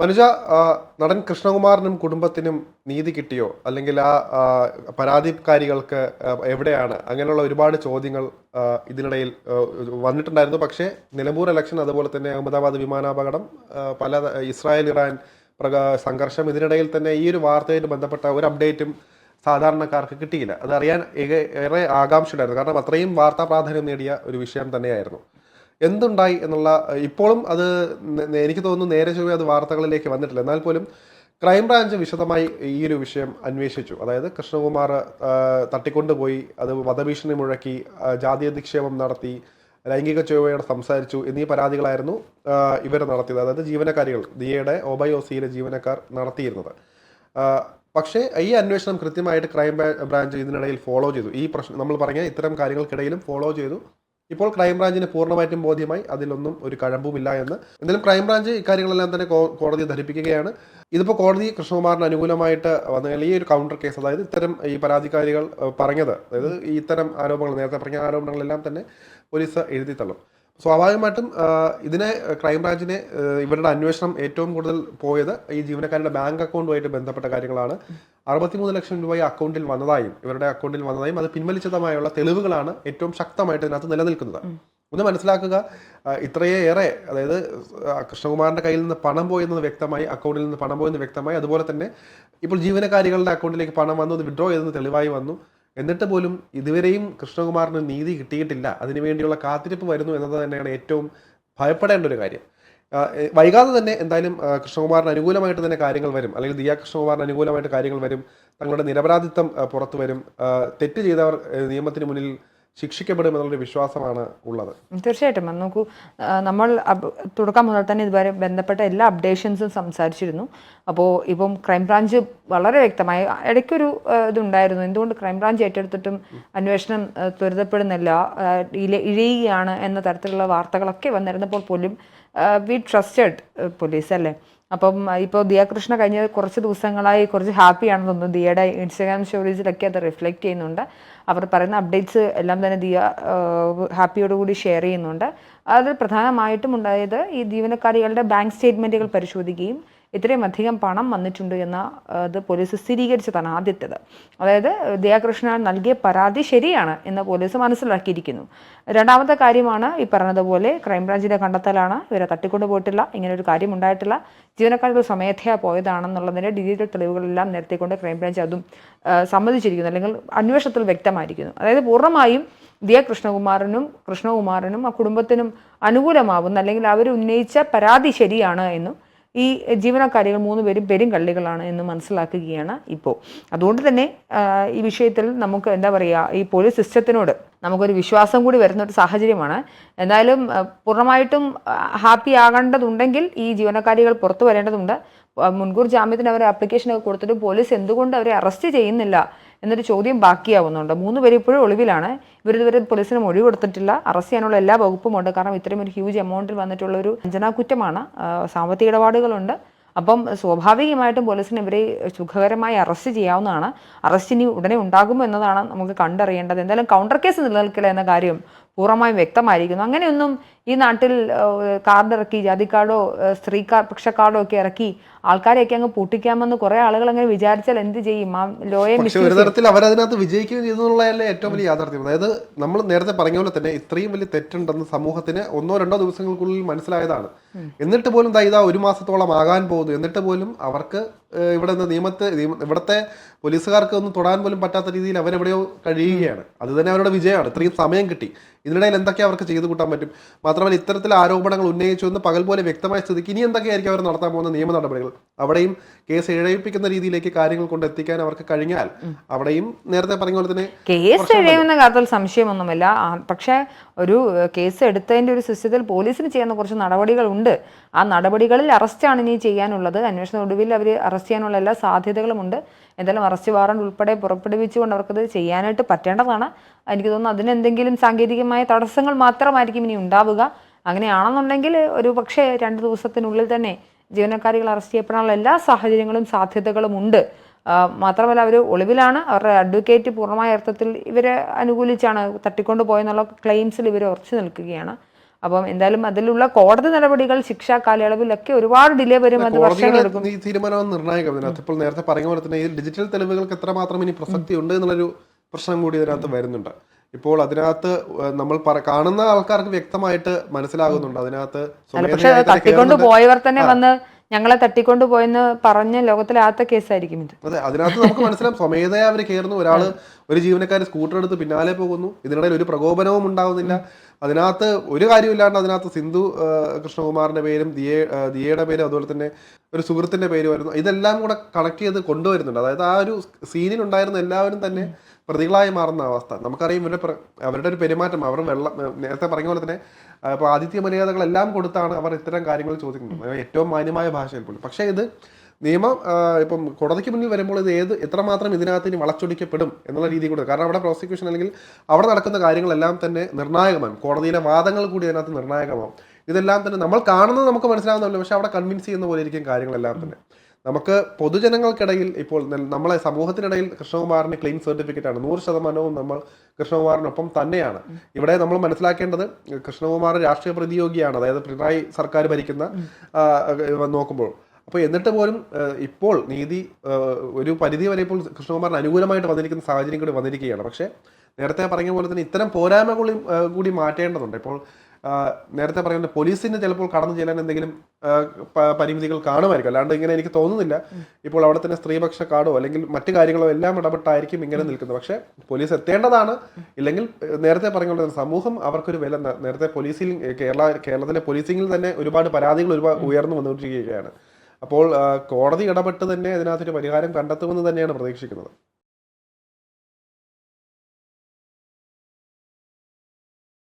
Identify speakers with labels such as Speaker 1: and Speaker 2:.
Speaker 1: മനുജ നടൻ കൃഷ്ണകുമാറിനും കുടുംബത്തിനും നീതി കിട്ടിയോ? അല്ലെങ്കിൽ ആ പരാതിക്കാരികൾക്ക് എവിടെയാണ്? അങ്ങനെയുള്ള ഒരുപാട് ചോദ്യങ്ങൾ ഇതിനിടയിൽ വന്നിട്ടുണ്ടായിരുന്നു. പക്ഷേ നിലമ്പൂർ ഇലക്ഷൻ അതുപോലെ തന്നെ അഹമ്മദാബാദ് വിമാനാപകടം പല ഇസ്രായേൽ ഇറാൻ സംഘർഷം ഇതിനിടയിൽ തന്നെ ഈ ഒരു വാർത്തയായിട്ട് ബന്ധപ്പെട്ട ഒരു അപ്ഡേറ്റും സാധാരണക്കാർക്ക് കിട്ടിയില്ല. അതറിയാൻ ഏറെ ആകാംക്ഷയുണ്ടായിരുന്നു. കാരണം അത്രയും വാർത്താ പ്രാധാന്യം നേടിയ ഒരു വിഷയം തന്നെയായിരുന്നു. എന്തുണ്ടായി എന്നുള്ള ഇപ്പോഴും അത് എനിക്ക് തോന്നുന്നു നേരെ ചൊവ്വേ അത് വാർത്തകളിലേക്ക് വന്നിട്ടില്ല. എന്നാൽ പോലും ക്രൈംബ്രാഞ്ച് വിശദമായി ഈ ഒരു വിഷയം അന്വേഷിച്ചു. അതായത് കൃഷ്ണകുമാർ തട്ടിക്കൊണ്ടുപോയി അത് വധഭീഷണി മുഴക്കി ജാതി അധിക്ഷേപം നടത്തി ലൈംഗിക ചൊവ്വയോട് സംസാരിച്ചു എന്നീ പരാതികളായിരുന്നു ഇവർ നടത്തിയത്. അതായത് ജീവനക്കാരികൾ ദിയയുടെ ഒബൈ ഒസിയിലെ ജീവനക്കാർ നടത്തിയിരുന്നത്. പക്ഷേ ഈ അന്വേഷണം കൃത്യമായിട്ട് ക്രൈം ബ്രാഞ്ച് ഇതിനിടയിൽ ഫോളോ ചെയ്തു. ഈ പ്രശ്നം നമ്മൾ പറഞ്ഞ ഇത്തരം കാര്യങ്ങൾക്കിടയിലും ഫോളോ ചെയ്തു. ഇപ്പോൾ ക്രൈംബ്രാഞ്ചിന് പൂർണമായിട്ടും ബോധ്യമായി അതിലൊന്നും ഒരു കഴമ്പുമില്ല എന്ന്. എന്തായാലും ക്രൈംബ്രാഞ്ച് ഇക്കാര്യങ്ങളെല്ലാം തന്നെ കോടതിയെ ധരിപ്പിക്കുകയാണ്. ഇതിപ്പോൾ കോടതി കൃഷ്ണകുമാറിന് അനുകൂലമായിട്ട് വന്ന ഈ ഒരു കൗണ്ടർ കേസ് അതായത് ഇത്തരം ഈ പരാതിക്കാരികൾ പറഞ്ഞത്. അതായത് ഇത്തരം ആരോപണങ്ങൾ നേരത്തെ പറഞ്ഞ ആരോപണങ്ങളെല്ലാം തന്നെ പോലീസ് എഴുതി തള്ളും സ്വാഭാവികമായിട്ടും ഇതിനെ ക്രൈംബ്രാഞ്ചിനെ ഇവരുടെ അന്വേഷണം ഏറ്റവും കൂടുതൽ പോയത് ഈ ജീവനക്കാരുടെ ബാങ്ക് അക്കൗണ്ടുമായിട്ട് ബന്ധപ്പെട്ട കാര്യങ്ങളാണ്. അറുപത്തിമൂന്ന് ലക്ഷം രൂപ ഈ അക്കൗണ്ടിൽ വന്നതായും ഇവരുടെ അക്കൗണ്ടിൽ വന്നതായും അത് പിൻവലിച്ചതുമായുള്ള തെളിവുകളാണ് ഏറ്റവും ശക്തമായിട്ട് ഇതിനകത്ത് നിലനിൽക്കുന്നത്. ഒന്ന് മനസ്സിലാക്കുക ഇത്രയേറെ അതായത് കൃഷ്ണകുമാറിന്റെ കയ്യിൽ നിന്ന് പണം പോയെന്നത് വ്യക്തമായി അക്കൗണ്ടിൽ നിന്ന് പണം പോയെന്ന് വ്യക്തമായി അതുപോലെ തന്നെ ഇപ്പോൾ ജീവനക്കാരികളുടെ അക്കൗണ്ടിലേക്ക് പണം വന്നു അത് വിഡ്രോ ചെയ്തെന്ന് തെളിവായി വന്നു. എന്നിട്ട് പോലും ഇതുവരെയും കൃഷ്ണകുമാറിന് നീതി കിട്ടിയിട്ടില്ല. അതിനുവേണ്ടിയുള്ള കാത്തിരിപ്പ് വരുന്നു എന്നത് തന്നെയാണ് ഏറ്റവും ഭയപ്പെടേണ്ട ഒരു കാര്യം. വൈകാതെ തന്നെ എന്തായാലും കൃഷ്ണകുമാറിന് അനുകൂലമായിട്ട് തന്നെ കാര്യങ്ങൾ വരും. അല്ലെങ്കിൽ ദിയ കൃഷ്ണകുമാറിന് അനുകൂലമായിട്ട് കാര്യങ്ങൾ വരും. തങ്ങളുടെ നിരപരാധിത്വം പുറത്തു വരും. തെറ്റ് ചെയ്തവർ നിയമത്തിന് മുന്നിൽ ശിക്ഷിക്കപ്പെടും എന്നുള്ളൊരു വിശ്വാസമാണ് ഉള്ളത്.
Speaker 2: തീർച്ചയായിട്ടും. നോക്കൂ നമ്മൾ തുടക്കം മുതൽ തന്നെ ഇതുവരെ ബന്ധപ്പെട്ട എല്ലാ അപ്ഡേഷൻസും സംസാരിച്ചിരുന്നു. അപ്പോൾ ഇപ്പം ക്രൈംബ്രാഞ്ച് വളരെ വ്യക്തമായി ഇടയ്ക്കൊരു ഇതുണ്ടായിരുന്നു. എന്തുകൊണ്ട് ക്രൈംബ്രാഞ്ച് ഏറ്റെടുത്തിട്ടും അന്വേഷണം ത്വരിതപ്പെടുന്നില്ല ഇഴയുകയാണ് എന്ന തരത്തിലുള്ള വാർത്തകളൊക്കെ വന്നിരുന്നപ്പോൾ പോലും വി ട്രസ്റ്റഡ് പോലീസ് അല്ലേ? അപ്പം ഇപ്പോൾ ദിയാകൃഷ്ണ കഴിഞ്ഞ കുറച്ച് ദിവസങ്ങളായി കുറച്ച് ഹാപ്പിയാണെന്ന് തോന്നുന്നു. ദിയയുടെ ഇൻസ്റ്റാഗ്രാം സ്റ്റോറീസിലൊക്കെ അത് റിഫ്ലക്റ്റ് ചെയ്യുന്നുണ്ട്. അവർ പറയുന്ന അപ്ഡേറ്റ്സ് എല്ലാം തന്നെ ദിയ ഹാപ്പിയോടുകൂടി ഷെയർ ചെയ്യുന്നുണ്ട്. അതിൽ പ്രധാനമായിട്ടും ഉണ്ടായത് ഈ ജീവനക്കാരികളുടെ ബാങ്ക് സ്റ്റേറ്റ്മെന്റുകൾ പരിശോധിക്കുകയും ഇത്രയും അധികം പണം വന്നിട്ടുണ്ട് എന്ന അത് പോലീസ് സ്ഥിരീകരിച്ചതാണ് ആദ്യത്തേത്. അതായത് ദയാകൃഷ്ണൻ നൽകിയ പരാതി ശരിയാണ് എന്ന് പോലീസ് മനസ്സിലാക്കിയിരിക്കുന്നു. രണ്ടാമത്തെ കാര്യമാണ് ഈ പറഞ്ഞതുപോലെ ക്രൈംബ്രാഞ്ചിന്റെ കണ്ടെത്തലാണ് ഇവരെ തട്ടിക്കൊണ്ടു പോയിട്ടില്ല ഇങ്ങനെ ഒരു കാര്യം ഉണ്ടായിട്ടില്ല. ജീവനക്കാർക്ക് സ്വമേധയാ പോയതാണെന്നുള്ളതിന്റെ ഡിജിറ്റൽ തെളിവുകളെല്ലാം നിരത്തിക്കൊണ്ട് ക്രൈംബ്രാഞ്ച് അതും സമ്മതിച്ചിരിക്കുന്നു അല്ലെങ്കിൽ അന്വേഷണത്തിൽ വ്യക്തമായിരിക്കുന്നു. അതായത് പൂർണമായും ദിയ കൃഷ്ണകുമാറിനും കൃഷ്ണകുമാറിനും ആ കുടുംബത്തിനും അനുകൂലമാവുന്ന അല്ലെങ്കിൽ അവർ ഉന്നയിച്ച പരാതി ശരിയാണ് എന്നും ഈ ജീവനക്കാരികൾ മൂന്ന് പേരും പെരും കള്ളികളാണ് എന്ന് മനസ്സിലാക്കുകയാണ് ഇപ്പോൾ അതുകൊണ്ട് തന്നെ ഈ വിഷയത്തിൽ നമുക്ക് എന്താ പറയുക ഈ പോലീസ് സിസ്റ്റത്തിനോട് നമുക്കൊരു വിശ്വാസം കൂടി വരുന്ന ഒരു സാഹചര്യമാണ്. എന്തായാലും പൂർണമായിട്ടും ഹാപ്പി ആകേണ്ടതുണ്ടെങ്കിൽ ഈ ജീവനക്കാരികൾ പുറത്തു വരേണ്ടതുണ്ട്. മുൻകൂർ ജാമ്യത്തിന് അവർ ആപ്ലിക്കേഷനൊക്കെ കൊടുത്തിട്ട് പോലീസ് എന്തുകൊണ്ട് അവരെ അറസ്റ്റ് ചെയ്യുന്നില്ല? എന്നൊരു ചോദ്യം ബാക്കിയാവുന്നുണ്ട്. മൂന്ന് പേര് ഇപ്പോഴും ഒളിവിലാണ്. ഇവരിതുവരെ പോലീസിന് മൊഴി കൊടുത്തിട്ടില്ല അറസ്റ്റ് ചെയ്യാനുള്ള എല്ലാ വകുപ്പും ഉണ്ട്. കാരണം ഇത്രയും ഒരു ഹ്യൂജ് എമൗണ്ടിൽ വന്നിട്ടുള്ള ഒരു വഞ്ചനാ കുറ്റമാണ് സാമ്പത്തിക ഇടപാടുകളുണ്ട്. അപ്പം സ്വാഭാവികമായിട്ടും പോലീസിന് ഇവരെ സുഖകരമായി അറസ്റ്റ് ചെയ്യാവുന്നതാണ്. അറസ്റ്റ് ഇനി ഉടനെ ഉണ്ടാകുമോ എന്നതാണ് നമുക്ക് കണ്ടറിയേണ്ടത്. എന്തായാലും കൗണ്ടർ കേസ് നിലനിൽക്കില്ല എന്ന കാര്യം പൂർണമായും വ്യക്തമായിരിക്കുന്നു. അങ്ങനെയൊന്നും ഈ നാട്ടിൽ കാർഡ് ഇറക്കി ജാതി കാർഡോ സ്ത്രീ കാർ പക്ഷ കാർഡോ ഒക്കെ ഇറക്കി ആൾക്കാരെയൊക്കെ അങ്ങ് പൂട്ടിക്കാമെന്ന് കുറെ ആളുകൾ അങ്ങനെ വിചാരിച്ചാൽ എന്ത് ചെയ്യും? ആ ലോയെ
Speaker 1: ഒരു തരത്തിൽ അവരതിനകത്ത് വിജയിക്കുകയും ചെയ്തു എന്നുള്ളതല്ലേ ഏറ്റവും വലിയ യാഥാർത്ഥ്യം. അതായത് നമ്മൾ നേരത്തെ പറഞ്ഞ പോലെ തന്നെ ഇത്രയും വലിയ തെറ്റുണ്ടെന്ന് സമൂഹത്തിന് ഒന്നോ രണ്ടോ ദിവസങ്ങൾക്കുള്ളിൽ മനസ്സിലായതാണ്. എന്നിട്ട് പോലും ദാ ഇതാ ഒരു മാസത്തോളം ആകാൻ പോകുന്നു. എന്നിട്ട് പോലും അവർക്ക് ഇവിടെ നിന്ന് നിയമത്തെ ഇവിടത്തെ പോലീസുകാർക്ക് ഒന്നും തൊടാൻ പോലും പറ്റാത്ത രീതിയിൽ അവരെവിടെയോ കഴിയുകയാണ്. അത് തന്നെ അവരുടെ വിജയമാണ്. ഇത്രയും സമയം കിട്ടി. ഇതിനിടയിൽ എന്തൊക്കെ അവർക്ക് ചെയ്തു കൂട്ടാൻ പറ്റും? മാത്രമല്ല ഇത്തരത്തിൽ ആരോപണങ്ങൾ ഉന്നയിച്ചു എന്ന് പകൽ പോലെ വ്യക്തമായ സ്ഥിതിക്ക് ഇനി എന്തൊക്കെയായിരിക്കും അവർ നടത്താൻ പോകുന്ന നിയമ നടപടികൾ? അവിടെയും കേസ് ഇഴയിപ്പിക്കുന്ന രീതിയിലേക്ക് കാര്യങ്ങൾ കൊണ്ട് എത്തിക്കാൻ അവർക്ക് കഴിഞ്ഞാൽ അവിടെയും നേരത്തെ പറഞ്ഞ പോലെ തന്നെ
Speaker 2: കേസ് എഴുതുന്ന കാര്യത്തിൽ സംശയമൊന്നുമില്ല. പക്ഷേ ഒരു കേസ് എടുത്തതിന്റെ ഒരു സിസ്റ്റത്തിൽ പോലീസിന് ചെയ്യുന്ന കുറച്ച് നടപടികളുണ്ട് ആ നടപടികളിൽ അറസ്റ്റാണ് ഇനി ചെയ്യാനുള്ളത്. അന്വേഷണ ഒടുവിൽ അവർ അറസ്റ്റ് ചെയ്യാനുള്ള എല്ലാ സാധ്യതകളുമുണ്ട് എന്തായാലും അറസ്റ്റ് വാറണ്ട് ഉൾപ്പെടെ പുറപ്പെടുവിച്ചുകൊണ്ട് അവർക്കത് ചെയ്യാനായിട്ട് പറ്റേണ്ടതാണ്. എനിക്ക് തോന്നുന്നു അതിനെന്തെങ്കിലും സാങ്കേതികമായ തടസ്സങ്ങൾ മാത്രമായിരിക്കും ഇനി ഉണ്ടാവുക. അങ്ങനെയാണെന്നുണ്ടെങ്കിൽ ഒരു പക്ഷേ രണ്ട് ദിവസത്തിനുള്ളിൽ തന്നെ ജീവനക്കാരികൾ അറസ്റ്റ് ചെയ്യപ്പെടാനുള്ള എല്ലാ സാഹചര്യങ്ങളും സാധ്യതകളും ഉണ്ട്. മാത്രമല്ല അവർ ഒളിവിലാണ്. അവരുടെ അഡ്വക്കേറ്റ് പൂർണമായ അർത്ഥത്തിൽ ഇവരെ അനുകൂലിച്ചാണ് തട്ടിക്കൊണ്ട് പോയെന്നുള്ള ക്ലെയിംസിൽ ഇവർ ഉറച്ചു നിൽക്കുകയാണ്. അപ്പം എന്തായാലും അതിലുള്ള കോടതി നടപടികൾ ശിക്ഷാ കാലയളവിലൊക്കെ ഒരുപാട് ഡിലേ വരും അത് വർഷങ്ങൾ എടുക്കും.
Speaker 1: ഈ തീരുമാനം നിർണായകം ഇതിനകത്ത്. ഇപ്പോൾ നേരത്തെ പറഞ്ഞ പോലെ തന്നെ ഈ ഡിജിറ്റൽ തെളിവുകൾക്ക് എത്രമാത്രം ഇനി പ്രസക്തി ഉണ്ട് എന്നുള്ളൊരു പ്രശ്നം കൂടി ഇതിനകത്ത് വരുന്നുണ്ട്. ഇപ്പോൾ അതിനകത്ത് നമ്മൾ കാണുന്ന ആൾക്കാർക്ക് വ്യക്തമായിട്ട് മനസ്സിലാകുന്നുണ്ട്. അതിനകത്ത്
Speaker 2: തട്ടിക്കൊണ്ട്. പോയവർ തന്നെ വന്ന് ഞങ്ങളെ തട്ടിക്കൊണ്ട് പോയെന്ന് പറഞ്ഞ ലോകത്തിലാത്ത കേസായിരിക്കും ഇത്.
Speaker 1: അതെ അതിനകത്ത് നമുക്ക് മനസ്സിലാവും. സ്വമേധയാ അവർ കയറുന്നു ഒരാൾ ഒരു ജീവനക്കാരൻ സ്കൂട്ടർ എടുത്ത് പിന്നാലെ പോകുന്നു. ഇതിനിടയിൽ ഒരു പ്രകോപനവും ഉണ്ടാവുന്നില്ല. അതിനകത്ത് ഒരു കാര്യമില്ലാണ്ട് അതിനകത്ത് സിന്ധു കൃഷ്ണകുമാറിന്റെ പേരും ദിയെ ദിയയുടെ പേരും അതുപോലെ തന്നെ ഒരു സുഹൃത്തിന്റെ പേര് വരുന്നു ഇതെല്ലാം കൂടെ കണക്ട് ചെയ്ത് കൊണ്ടുവരുന്നുണ്ട്. അതായത് ആ ഒരു സീനിൽ ഉണ്ടായിരുന്ന എല്ലാവരും തന്നെ പ്രതികളായി മാറുന്ന അവസ്ഥ. നമുക്കറിയാം ഇവരുടെ അവരുടെ ഒരു പെരുമാറ്റം അവർ വെള്ളം നേരത്തെ പറഞ്ഞ പോലെ തന്നെ ഇപ്പോൾ ഇപ്പൊ ആതിഥ്യ മര്യാദകളെല്ലാം കൊടുത്താണ് അവർ ഇത്തരം കാര്യങ്ങൾ ചോദിക്കുന്നത്. ഏറ്റവും മാന്യമായ ഭാഷയിൽ പോലും. പക്ഷേ ഇത് നിയമം ഇപ്പം കോടതിക്ക് മുന്നിൽ വരുമ്പോൾ ഇത് ഏത് എത്രമാത്രം ഇതിനകത്ത് വളച്ചൊടിക്കപ്പെടും എന്നുള്ള രീതി കൂടെ. കാരണം അവിടെ പ്രോസിക്യൂഷൻ അല്ലെങ്കിൽ അവിടെ നടക്കുന്ന കാര്യങ്ങളെല്ലാം തന്നെ നിർണായകമാണ്. കോടതിയിലെ വാദങ്ങൾ കൂടി അതിനകത്ത് നിർണായകമാവും. ഇതെല്ലാം തന്നെ നമ്മൾ കാണുന്നത് നമുക്ക് മനസ്സിലാവുന്നില്ല പക്ഷെ അവിടെ കൺവിൻസ് ചെയ്യുന്ന പോലെ ഇരിക്കും കാര്യങ്ങളെല്ലാം തന്നെ. നമുക്ക് പൊതുജനങ്ങൾക്കിടയിൽ ഇപ്പോൾ നമ്മളെ സമൂഹത്തിനിടയിൽ കൃഷ്ണകുമാറിന് ക്ലീൻ സർട്ടിഫിക്കറ്റ് ആണ്. നൂറ് ശതമാനവും നമ്മൾ കൃഷ്ണകുമാറിനൊപ്പം തന്നെയാണ്. ഇവിടെ നമ്മൾ മനസ്സിലാക്കേണ്ടത് കൃഷ്ണകുമാർ രാഷ്ട്രീയ പ്രതിയോഗിയാണ്. അതായത് പിണറായി സർക്കാർ ഭരിക്കുന്ന നോക്കുമ്പോൾ. അപ്പോൾ എന്നിട്ട് പോലും ഇപ്പോൾ നീതി ഒരു പരിധി വരെ ഇപ്പോൾ കൃഷ്ണകുമാറിന് അനുകൂലമായിട്ട് വന്നിരിക്കുന്ന സാഹചര്യം കൂടി വന്നിരിക്കുകയാണ്. പക്ഷേ നേരത്തെ പറഞ്ഞ പോലെ തന്നെ ഇത്തരം പോരായ്മകളും കൂടി മാറ്റേണ്ടതുണ്ട്. ഇപ്പോൾ നേരത്തെ പറയുന്നത് പോലീസിന് ചിലപ്പോൾ കടന്നു ചെല്ലാൻ എന്തെങ്കിലും പരിമിതികൾ കാണുമായിരിക്കും. അല്ലാണ്ട് ഇങ്ങനെ എനിക്ക് തോന്നുന്നില്ല. ഇപ്പോൾ അവിടെ തന്നെ സ്ത്രീപക്ഷ കാർഡോ അല്ലെങ്കിൽ മറ്റു കാര്യങ്ങളോ എല്ലാം ഇടപെട്ടായിരിക്കും ഇങ്ങനെ നിൽക്കുന്നത്. പക്ഷേ പോലീസ് എത്തേണ്ടതാണ്. ഇല്ലെങ്കിൽ നേരത്തെ പറഞ്ഞ പോലെ തന്നെ സമൂഹം അവർക്കൊരു വില നേരത്തെ പോലീസിൽ കേരള കേരളത്തിലെ പോലീസിംഗിൽ തന്നെ ഒരുപാട് പരാതികൾ ഒരുപാട് ഉയർന്നു വന്നുകൊണ്ടിരിക്കുകയാണ്. അപ്പോൾ കോടതി ഇടപെട്ട് തന്നെ അതിനകത്തൊരു പരിഹാരം കണ്ടെത്തുമെന്ന് തന്നെയാണ് പ്രതീക്ഷിക്കുന്നത്.